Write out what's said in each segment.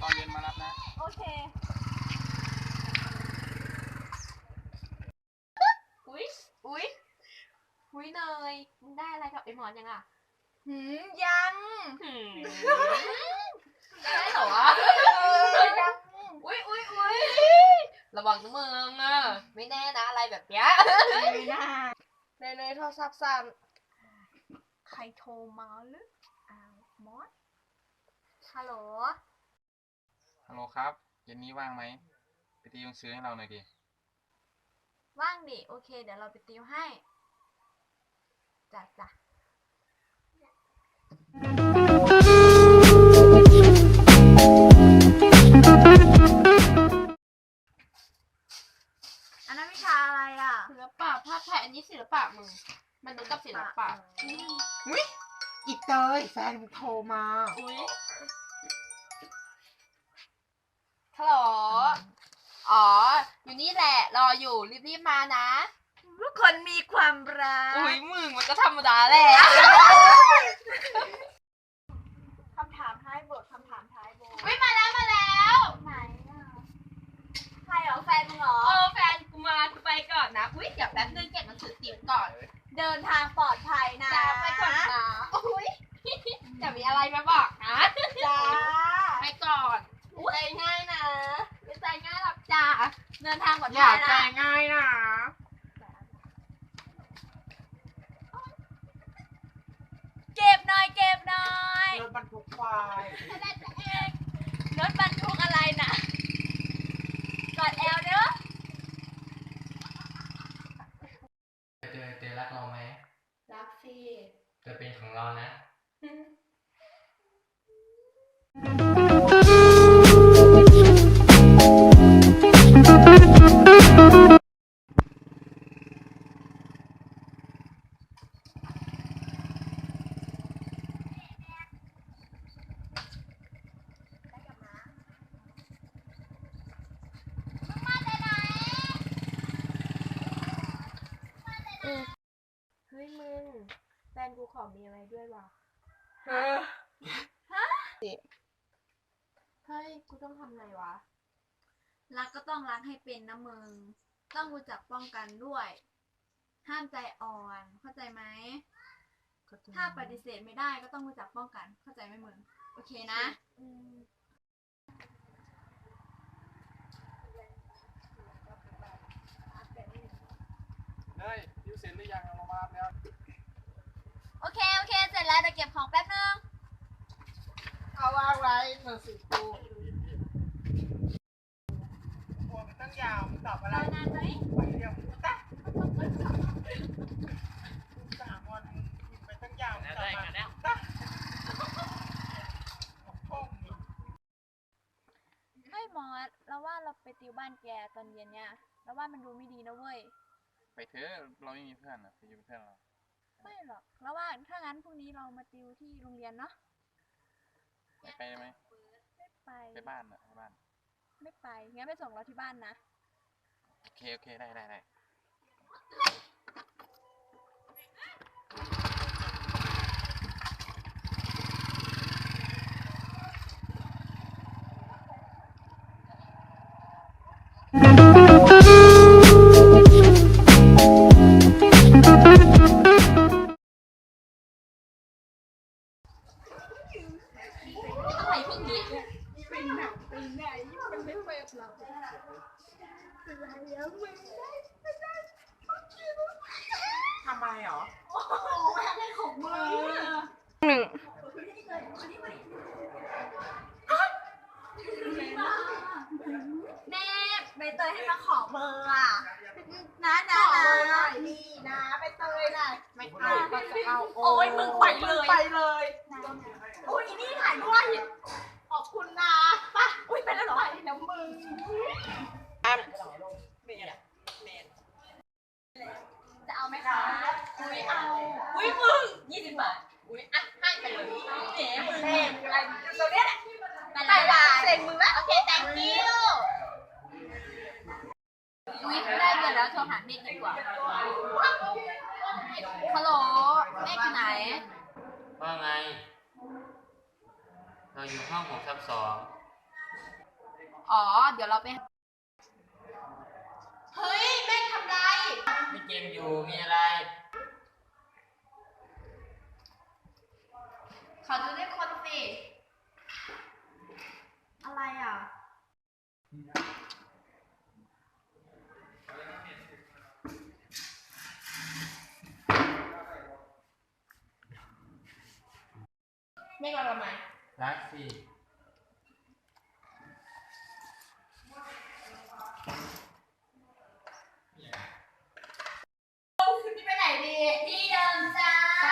ตอนเย็นมารับนะ โอเค อุ๊ยอุ๊ยอุ๊ยเนยมึงได้อะไรกับไอ้หมอนยังอะหืมยังหืมได้เหรอวะยังอุ๊ยอุ๊ยอุ๊ยระวังนะมึงอะไม่แน่นะอะไรแบบเนี้ยไม่น่าเนยเนยโทรศัพท์สั่นใครโทรมาหรืออ้าวมอสฮัลโหล ฮัลโหลครับ เย็นนี้ว่างไหมไปตีหนังสือให้เราหน่อยดิ ว่างดิ โอเค เดี๋ยวเราไปติวให้จ้ะจ้ะอันนั้นวิชาอะไรอะศิลปะภาพถ่ายอันนี้ศิลปะมึง มันเหมือนกับศิลปะ อุ้ยอีเตยแฟนโทรมา อุ๊ย ฮัลโหล อ๋อ อยู่นี่แหละ รออยู่ รีบๆมานะ ทุกคนมีความรัก อุ้ยมึงมันก็ธรรมดาแหละ คำถามท้ายบทคำถามท้ายบทอุ้ยมาแล้วมาแล้ว ไหนอะใครเหรอแฟนมึงเหรอเออแฟนกูมากูไปก่อนนะ อุ้ยเดี๋ยวแป๊บนึงเก็บหนังสือติวก่อนเดินทางปลอดภัยนะจ้าไปก่อนนะอุ้ยจะมีอะไรมาบอกนะ จ้า ไปก่อนใจง่ายนะไม่ใจง่ายหรอกจ้า เดินทางปลอดอภัย่ายใจนะง่ายนะเก็บหน่อยเก็บหน่อย รถบรรทุกควายร ขอมีอะไรด้วยวะเออเฮ้ย กูต้องทำไงวะ รักก็ต้องรักให้เป็นนะมึง ต้องรู้จักป้องกันด้วย ห้ามใจอ่อน เข้าใจไหม ถ้าปฏิเสธไม่ได้ก็ต้องรู้จักป้องกัน เข้าใจไหมมึง โอเคนะเฮ้ยดิวเสร็จหรือยังเรามารับแล้ว โอเค โอเค เสร็จแล้วเดี๋ยวเก็บของแป๊บนึง เอาวางไว้หนังสือกูหัวมันตั้งยาวมันตอบอะไรรอนานไหม ไปเดียวตะสามวันกินไปตั้งยาวมันตอบมาตะโค้งนี่เฮ้ยมอสเราว่าเราไปติวบ้านแกตอนเย็นเนี่ยเราว่ามันดูไม่ดีนะเว้ย ไปเถอะเราไม่มีเพื่อนอะไปอยู่เป็นเพื่อนเรา ไม่หรอกเราว่าถ้างั้นพรุ่งนี้เรามาติวที่โรงเรียนเนาะไปไปได้ไหมไม่ไปไปบ้านอะไปบ้าน ไม่ไปงั้นไปส่งเราที่บ้านนะ โอเค โอเค ได้ได้ได้ ทำไมหรอแม่ใบเตยให้มาขอเบอร์อะนะนะนะนี่นะไปเตยน่ะไม่เอาก็จะเอาโอ้ยมึงไปเลยไปเลยโอ้ยนี่ถ่ายด้วยขอบคุณนะปะอุ้ยไปแล้วเหรอไปน้ำมึงอ้ำเมียเมียจะเอาไหมคะ ไม่เอาอุ้ยมึงยี่สิบบาทอุ้ยอะให้ไปเลยแหมมึงเล่นอะไรตัวเนี้ยแหละไปเลยเซ็งมึงละโอเค thank you อุ้ยได้เงินแล้วโทรหาเมฆดีกว่าฮัลโหลเมฆอยู่ไหน ว่าไง เราอยู่ห้องหกทับสองอ๋อ เดี๋ยวเราไป เฮ้ยแม่งทำไร มีเกมอยู่มีอะไร ขอดูด้วยคนสิ อะไรอะแม่งเราทำไมรักสิไปไหนดี ที่เดิมจ้า ไป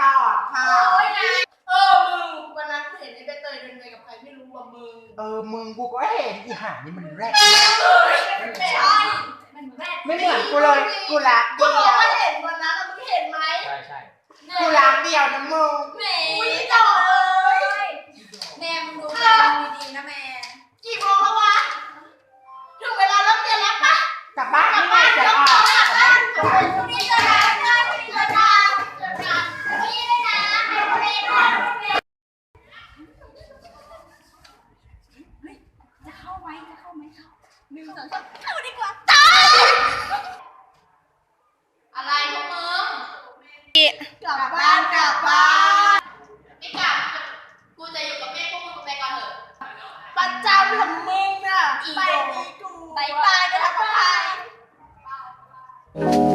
ต่อค่ะ โอ้ยนะเออ มึง วันนั้นกู เห็นไอ้ใบเตยเดินไปกับใครไม่รู้ว่ามึงเออมึงกูก็เห็นอีหานี่มันแรกเอ้ยมันเป็นไรมันแรกไม่เหมือนกูเลยกูรักกูเดีบยอกวว่าเห็นวันนั้นอะมึงเห็นไหมใช่ใช่กูรักเดียวนะมึง แหม อุ้ยต่อเลย งสองสามเข้าดีกว่าอะไรพวกมึงกลับบ้านกลับบ้านไม่กลับกูจะอยู่กับแม่พวกมึงไปก่อนเถอะประจำของมึงน่ะอีไปโดดีกูบายบายนะทักทายช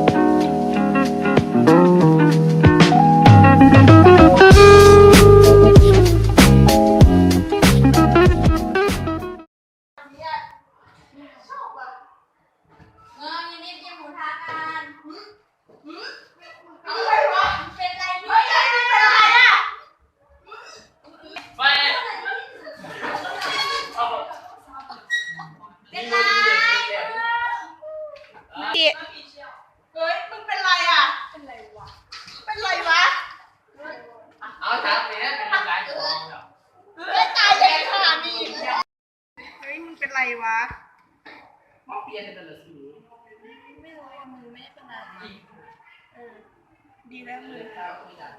รเฮ้ย มึงเป็นไรอะเป็นไรวะ เป็นไรวะ เอาถามเลยนะเป็นอะไรของเฮ้ยตายเด็กขนาดนี้เฮ้ย มึงเป็นไรวะมาเปลี่ยนกันเลยสิไม่รู้อะมึงไม่ได้เป็นอะไร ดีแล้วมึงเอาคุยกัน